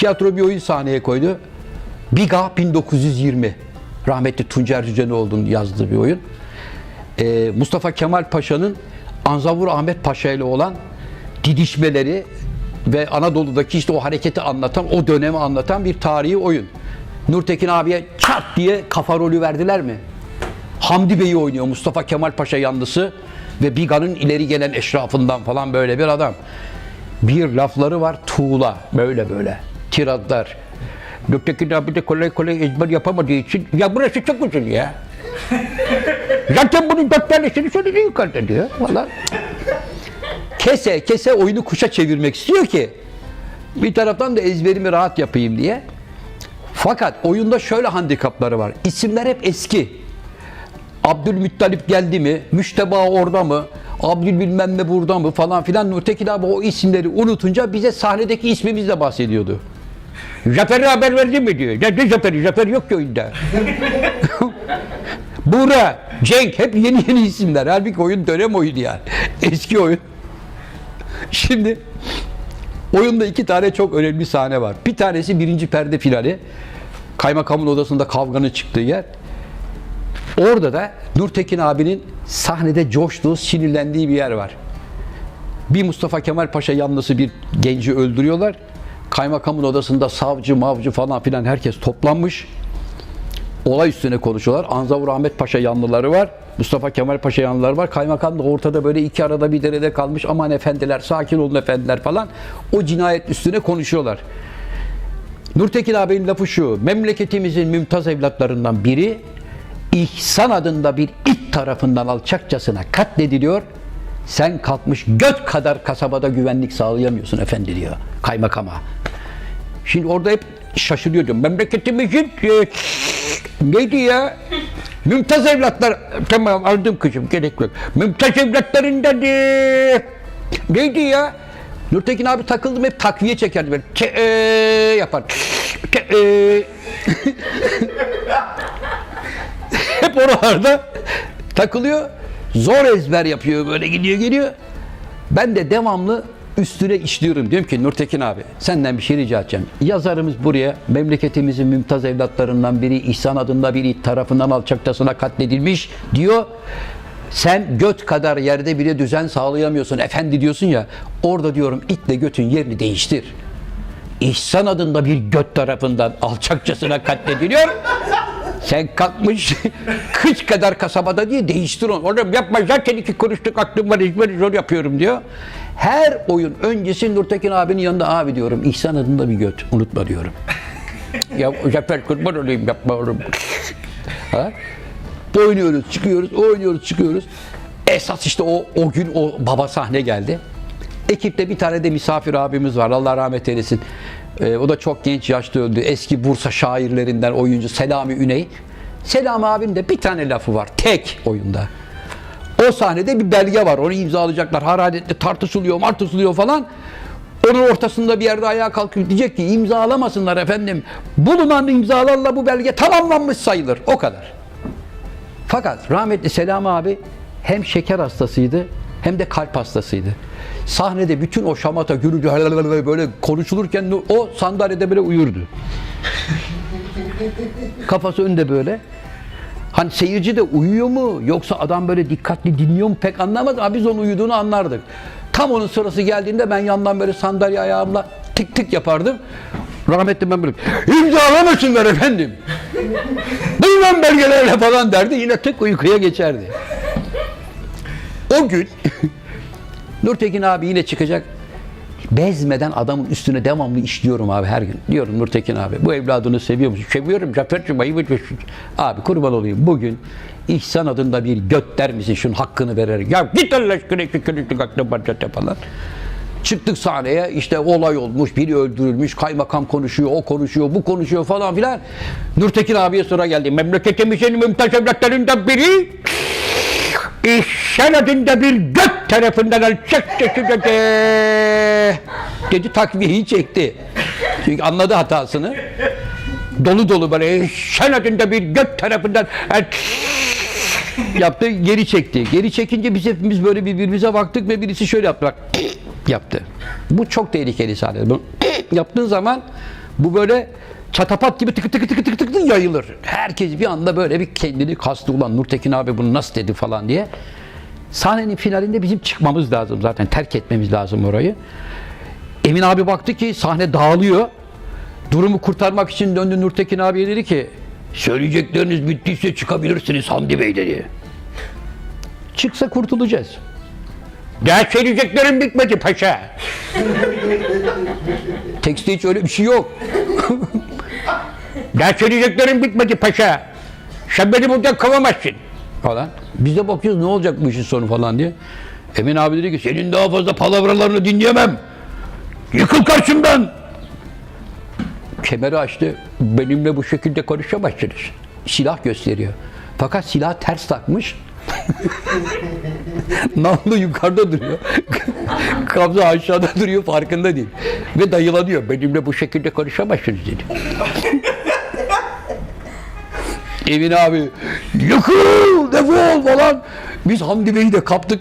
Tiyatro bir oyun sahneye koydu. Biga 1920. Rahmetli Tuncer Cücenoğlu'nun yazdığı bir oyun. Ee, Mustafa Kemal Paşa'nın Anzavur Ahmet Paşa ile olan didişmeleri ve Anadolu'daki işte o hareketi anlatan, o dönemi anlatan bir tarihi oyun. Nurtekin abiye çat diye kafa rolü verdiler mi? Hamdi Bey'i oynuyor Mustafa Kemal Paşa yanlısı ve Biga'nın ileri gelen eşrafından falan böyle bir adam. Bir lafları var tuğla böyle böyle tiradlar. Nurtekin abi de kolay kolay ezber yapamadığı için ya burası çok uzun ya. Zaten bunun dört tanesini söyledi yukarıda diyor falan. Kese kese oyunu kuşa çevirmek istiyor ki bir taraftan da ezberimi rahat yapayım diye. Fakat oyunda şöyle handikapları var. İsimler hep eski. Abdülmuttalip geldi mi? Müşteba orada mı? Abdül bilmem ne burada mı falan filan. Nurtekin abi o isimleri unutunca bize sahnedeki ismimizle bahsediyordu. Zafer'e haber verdi mi diyor. Ne, ne Zafer'i? Zafer yok ki oyunda. Buğra, Cenk hep yeni yeni isimler. Halbuki oyun dönem oyunu yani. Eski oyun. Şimdi oyunda iki tane çok önemli sahne var. Bir tanesi birinci perde finali. Kaymakamın odasında kavganın çıktığı yer. Orada da Nurtekin abinin sahnede coştuğu, sinirlendiği bir yer var. Bir Mustafa Kemal Paşa yanlısı bir genci öldürüyorlar. Kaymakamın odasında savcı, mavcı falan filan herkes toplanmış. Olay üstüne konuşuyorlar. Anzavur Ahmet Paşa yanlıları var. Mustafa Kemal Paşa yanlıları var. Kaymakam da ortada böyle iki arada bir derede kalmış. Aman efendiler, sakin olun efendiler falan. O cinayet üstüne konuşuyorlar. Nurtekin abinin lafı şu. Memleketimizin mümtaz evlatlarından biri İhsan adında bir it tarafından alçakçasına katlediliyor. Sen kalkmış göt kadar kasabada güvenlik sağlayamıyorsun efendi diyor kaymakama. Şimdi orada hep şaşırıyordum. Memleketimizin e, neydi ya? Mümtaz evlatlar. Tamam aldım kızım gerek yok. Mümtaz evlatlarından e, neydi ya? Nurtekin abi takıldım hep takviye çekerdi böyle. Te, e, yapar. Te, e. hep oralarda takılıyor. Zor ezber yapıyor böyle gidiyor geliyor. Ben de devamlı üstüne işliyorum. Diyorum ki Nurtekin abi senden bir şey rica edeceğim. Yazarımız buraya memleketimizin mümtaz evlatlarından biri İhsan adında biri tarafından alçaktasına katledilmiş diyor. Sen göt kadar yerde bile düzen sağlayamıyorsun efendi diyorsun ya. Orada diyorum itle götün yerini değiştir. İhsan adında bir göt tarafından alçakçasına katlediliyor. Sen kalkmış kıç kadar kasabada diye değiştir onu. Oğlum yapma zaten iki konuştuk aklım var ezberi zor yapıyorum diyor. Her oyun öncesi Nurtekin abinin yanında abi diyorum. İhsan adında bir göt unutma diyorum. ya Zafer kurban olayım yapma oğlum. ha? Oynuyoruz çıkıyoruz oynuyoruz çıkıyoruz. Esas işte o, o gün o baba sahne geldi. Ekipte bir tane de misafir abimiz var. Allah rahmet eylesin. Ee, o da çok genç yaşta öldü. Eski Bursa şairlerinden oyuncu Selami Üney. Selami abinin de bir tane lafı var. Tek oyunda. O sahnede bir belge var. Onu imzalayacaklar. Hararetle tartışılıyor, martışılıyor falan. Onun ortasında bir yerde ayağa kalkıp diyecek ki imzalamasınlar efendim. Bulunan imzalarla bu belge tamamlanmış sayılır. O kadar. Fakat rahmetli Selam abi hem şeker hastasıydı hem de kalp hastasıydı. Sahnede bütün o şamata gürültü böyle konuşulurken o sandalyede böyle uyurdu. Kafası önde böyle. Hani seyirci de uyuyor mu yoksa adam böyle dikkatli dinliyor mu pek anlamadı ama biz onun uyuduğunu anlardık. Tam onun sırası geldiğinde ben yandan böyle sandalye ayağımla tık tık yapardım. Rahmetli ben böyle imzalamasınlar efendim. Buyurun belgelerle falan derdi. Yine tık uykuya geçerdi. O gün Nurtekin abi yine çıkacak. Bezmeden adamın üstüne devamlı işliyorum abi her gün. Diyorum Nurtekin abi bu evladını seviyor musun? Seviyorum Zafer'cim ayıp ediyorsun. Abi kurban olayım bugün İhsan adında bir göt der misin şunun hakkını vererek. Ya git Allah aşkına kırıklık aklına başlata falan. Çıktık sahneye işte olay olmuş, biri öldürülmüş, kaymakam konuşuyor, o konuşuyor, bu konuşuyor falan filan. Nurtekin abiye sıra geldi. Memleketimizin mümtaz evlatlarından biri İhsan adında bir göt tarafından alçakça dedi. Dedi takviyeyi çekti. Çünkü anladı hatasını. Dolu dolu böyle İhsan adında bir göt tarafından yaptı, geri çekti. Geri çekince biz hepimiz böyle birbirimize baktık ve birisi şöyle yaptı bak yaptı. Bu çok tehlikeli sahne. Bu yaptığın zaman Bu böyle çatapat gibi tıkı tıkı tıkı tıkı tıkı yayılır. Herkes bir anda böyle bir kendini kastı ulan Nurtekin abi bunu nasıl dedi falan diye. Sahnenin finalinde bizim çıkmamız lazım zaten. Terk etmemiz lazım orayı. Emin abi baktı ki sahne dağılıyor. Durumu kurtarmak için döndü Nurtekin abiye dedi ki söyleyecekleriniz bittiyse çıkabilirsiniz Hamdi Bey dedi. Çıksa kurtulacağız. Daha söyleyeceklerim bitmedi paşa. Tekste hiç öyle bir şey yok. Daha söyleyeceklerim bitmedi paşa. Sen beni buradan kovamazsın. Falan. Biz de bakıyoruz ne olacak bu işin sonu falan diye. Emin abi dedi ki senin daha fazla palavralarını dinleyemem. Yıkıl karşımdan. Kemeri açtı. Benimle bu şekilde konuşamazsınız. Silah gösteriyor. Fakat silah ters takmış. Namlu yukarıda duruyor. Kabza aşağıda duruyor farkında değil. Ve dayılanıyor. Benimle bu şekilde konuşamazsınız dedi. Emin abi yıkıl defol falan. Biz Hamdi Bey'i de kaptık.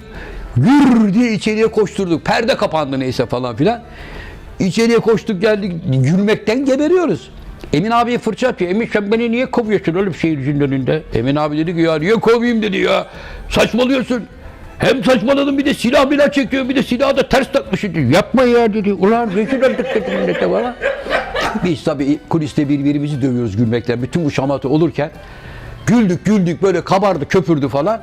Gür diye içeriye koşturduk. Perde kapandı neyse falan filan. İçeriye koştuk geldik. Gülmekten geberiyoruz. Emin abiye fırça atıyor. Emin sen beni niye kovuyorsun oğlum seyircinin önünde? Emin abi dedi ki ya niye kovayım dedi ya. Saçmalıyorsun. Hem saçmaladın bir de silah bile çekiyor bir de silahı da ters takmışsın. dedi. Yapma ya dedi. Ulan rezil olduk dedi millete falan. Biz tabii kuliste birbirimizi dövüyoruz gülmekten. Bütün bu şamata olurken güldük güldük böyle kabardı köpürdü falan.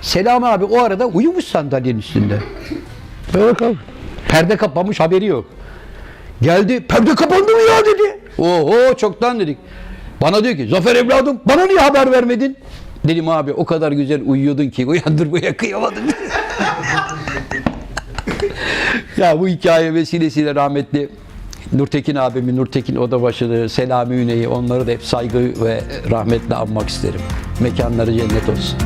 Selam abi o arada uyumuş sandalyenin üstünde. Böyle kal- Perde kapanmış haberi yok. Geldi perde kapandı mı ya dedi. Oho çoktan dedik. Bana diyor ki Zafer evladım bana niye haber vermedin? Dedim abi o kadar güzel uyuyordun ki uyandırmaya kıyamadım. ya bu hikaye vesilesiyle rahmetli Nurtekin abimi, Nurtekin Odabaşı'nı, Selami Üney'i onları da hep saygı ve rahmetle anmak isterim. Mekanları cennet olsun.